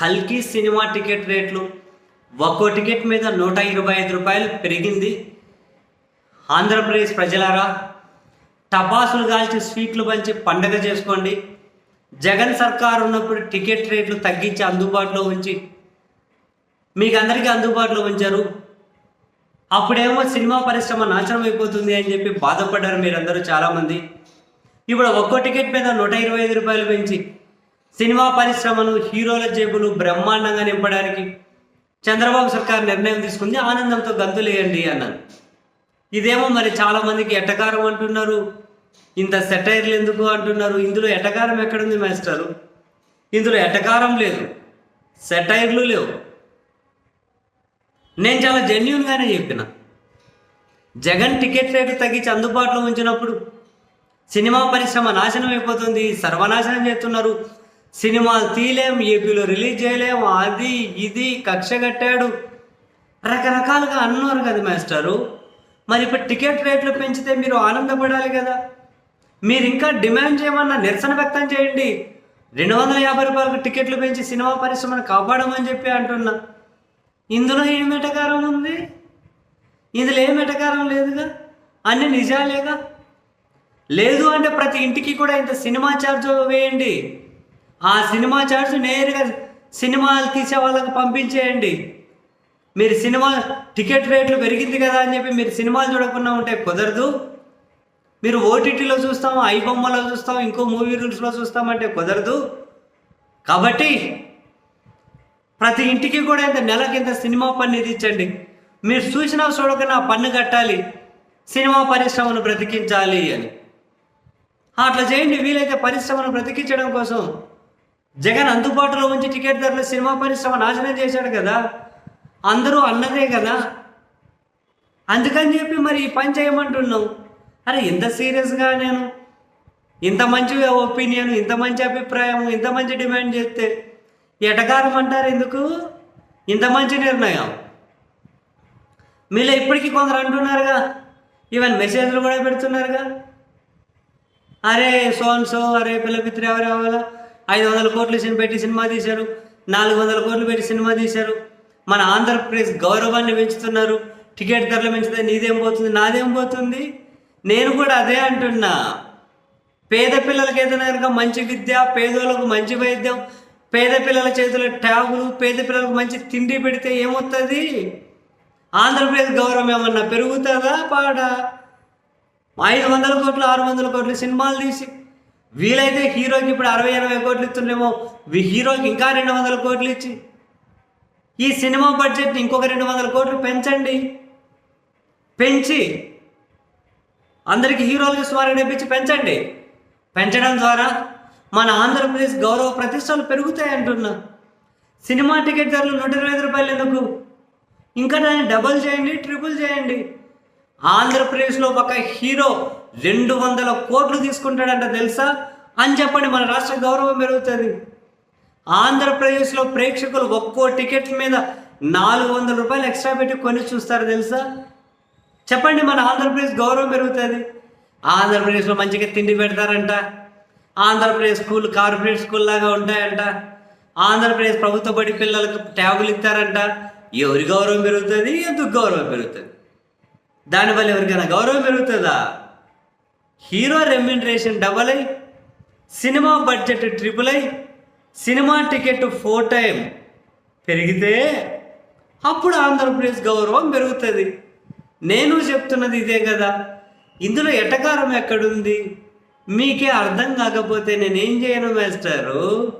కల్కి cinema ticket రేట్లు. ఒక్కో టికెట్ మీద నూట ఇరవై ఐదు రూపాయలు పెరిగింది. ఆంధ్రప్రదేశ్ ప్రజలారా టపాసులు కాల్చి స్వీట్లు పంచి పండగ చేసుకోండి. జగన్ సర్కార్ ఉన్నప్పుడు టికెట్ రేట్లు తగ్గించి అందుబాటులో ఉంచి మీకు అందరికీ అందుబాటులో ఉంచారు. అప్పుడేమో సినిమా పరిశ్రమ నాశనం అయిపోతుంది అని చెప్పి బాధపడ్డారు మీరందరూ చాలామంది. ఇప్పుడు ఒక్కో టికెట్ మీద నూట ఇరవై ఐదు రూపాయలు పెంచి సినిమా పరిశ్రమను హీరోల జేబులు బ్రహ్మాండంగా నింపడానికి చంద్రబాబు సర్కార్ నిర్ణయం తీసుకుంది. ఆనందంతో గంతులేయండి అన్నాను. ఇదేమో మరి చాలామందికి ఎట్టకారం అంటున్నారు. ఇంత సెటైర్లు ఎందుకు అంటున్నారు? ఇందులో ఎటకారం ఎక్కడుంది మాస్టరు? ఇందులో ఎటకారం లేదు. సెటైర్లు లేవు. నేను చాలా జెన్యున్గానే చెప్పిన. జగన్ టికెట్ రేటు తగ్గించి అందుబాటులో ఉంచినప్పుడు సినిమా పరిశ్రమ నాశనం అయిపోతుంది. సర్వనాశనం చేస్తున్నారు. సినిమాలు తీయలేం ఏపీలో రిలీజ్ చేయలేం అది ఇది కక్ష కట్టాడు. రకరకాలుగా అన్నారు కదా మాస్టరు. మరి ఇప్పుడు టికెట్ రేట్లు పెంచితే మీరు ఆనందపడాలి కదా. మీరు ఇంకా డిమాండ్ చేయమన్నా నిరసన వ్యక్తం చేయండి. రెండు వందల యాభై రూపాయలకు టికెట్లు పెంచి సినిమా పరిశ్రమను కాపాడమని చెప్పి అంటున్నా. ఇందులో ఏం ఎటకారం ఉంది? ఇందులో ఏం ఎటకారం లేదుగా? అన్ని నిజాలేగా? లేదు అంటే ప్రతి ఇంటికి కూడా ఇంత సినిమా ఛార్జ్ వేయండి. ఆ సినిమా ఛార్జ్ నేరుగా సినిమాలు తీసే వాళ్ళకి పంపించేయండి. మీరు సినిమా టికెట్ రేట్లు పెరిగింది కదా అని చెప్పి మీరు సినిమాలు చూడకుండా ఉంటే కుదరదు. మీరు ఓటీటీలో చూస్తాం ఐబొమ్మలో చూస్తాం ఇంకో మూవీ రూల్స్లో చూస్తామంటే కుదరదు. కాబట్టి ప్రతి ఇంటికి కూడా ఇంత నెలకి ఇంత సినిమా పన్ను ఇచ్చించండి మీరు చూసినా చూడకుండా పన్ను కట్టాలి. సినిమా పరిశ్రమను బ్రతికించాలి అని. అట్లా చేయండి వీలైతే పరిశ్రమను బ్రతికించడం కోసం జగన్ అందుబాటులో ఉంచి టికెట్ ధరలు సినిమా పరిశ్రమ నాశనం చేశాడు కదా. అందరూ అన్నదే కదా. అందుకని చెప్పి మరి ఈ పని చేయమంటున్నాం అరే ఇంత సీరియస్గా నేను. ఇంత మంచి ఒపీనియన్ ఇంత మంచి అభిప్రాయం ఇంత మంచి డిమాండ్ చేస్తే ఎటకారం అంటారు ఎందుకు? ఇంత మంచి నిర్ణయం. మీలో ఇప్పటికీ కొందరు అంటున్నారుగా. ఈవెన్ మెసేజ్లు కూడా పెడుతున్నారుగా. అరే సోన్ సో అరే పిల్లపిత్రి ఎవరు అవ్వాలా ఐదు వందల కోట్లు సినిమా పెట్టి సినిమా తీశారు. నాలుగు వందల కోట్లు పెట్టి సినిమా తీశారు. మన ఆంధ్రప్రదేశ్ గౌరవాన్ని పెంచుతున్నారు. టికెట్ ధరలు పెంచితే నీదేం పోతుంది నాదేం పోతుంది? నేను కూడా అదే అంటున్నా. పేద పిల్లలకి ఏదైనా కనుక మంచి విద్య పేదోళ్ళకు మంచి వైద్యం పేద పిల్లల చేతిలో ట్యాగులు పేద పిల్లలకు మంచి తిండి పెడితే ఏమవుతుంది ఆంధ్రప్రదేశ్ గౌరవం ఏమన్నా పెరుగుతుందా పాడా? ఐదు వందల కోట్లు ఆరు వందల కోట్లు సినిమాలు తీసి వీలైతే హీరోకి ఇప్పుడు అరవై ఎనభై కోట్లు ఇస్తుండేమో. హీరోకి ఇంకా రెండు వందల కోట్లు ఇచ్చి. ఈ సినిమా బడ్జెట్ని ఇంకొక రెండు వందల కోట్లు పెంచండి. పెంచి. అందరికీ హీరోలకి సుమారు నేర్పించి పెంచండి. పెంచడం ద్వారా మన ఆంధ్రప్రదేశ్ గౌరవ ప్రతిష్టలు పెరుగుతాయి అంటున్నా. సినిమా టికెట్ ధరలు నూట ఇరవై ఐదు రూపాయలు ఎందుకు? ఇంకా దాన్ని డబుల్ చేయండి ట్రిపుల్ చేయండి. ఆంధ్రప్రదేశ్లో ఒక హీరో రెండు వందల కోట్లు తీసుకుంటాడంట తెలుసా? అని చెప్పండి మన రాష్ట్ర గౌరవం పెరుగుతుంది. ఆంధ్రప్రదేశ్లో ప్రేక్షకులు ఒక్కో టికెట్ మీద నాలుగు వందల రూపాయలు ఎక్స్ట్రా పెట్టి కొని చూస్తారు తెలుసా? చెప్పండి మన ఆంధ్రప్రదేశ్ గౌరవం పెరుగుతుంది. ఆంధ్రప్రదేశ్లో మంచిగా తిండి పెడతారంట. ఆంధ్రప్రదేశ్ స్కూల్ కార్పొరేట్ స్కూల్ లాగా ఉంటాయంట. ఆంధ్రప్రదేశ్ ప్రభుత్వ బడి పిల్లలకు ట్యాబులు ఇస్తారంట. ఎవరి గౌరవం పెరుగుతుంది? ఎందుకు గౌరవం పెరుగుతుంది? దానివల్ల ఎవరికైనా గౌరవం పెరుగుతుందా? హీరో రెమ్యూనరేషన్ డబల్ అయి సినిమా బడ్జెట్ ట్రిపుల్ అయి సినిమా టికెట్ ఫోర్ టైం. పెరిగితే అప్పుడు ఆంధ్రప్రదేశ్ గౌరవం పెరుగుతుంది. నేను చెప్తున్నది ఇదే కదా. ఇందులో ఎటకారం ఎక్కడుంది? మీకే అర్థం కాకపోతే నేనేం చేయను మాస్టారు?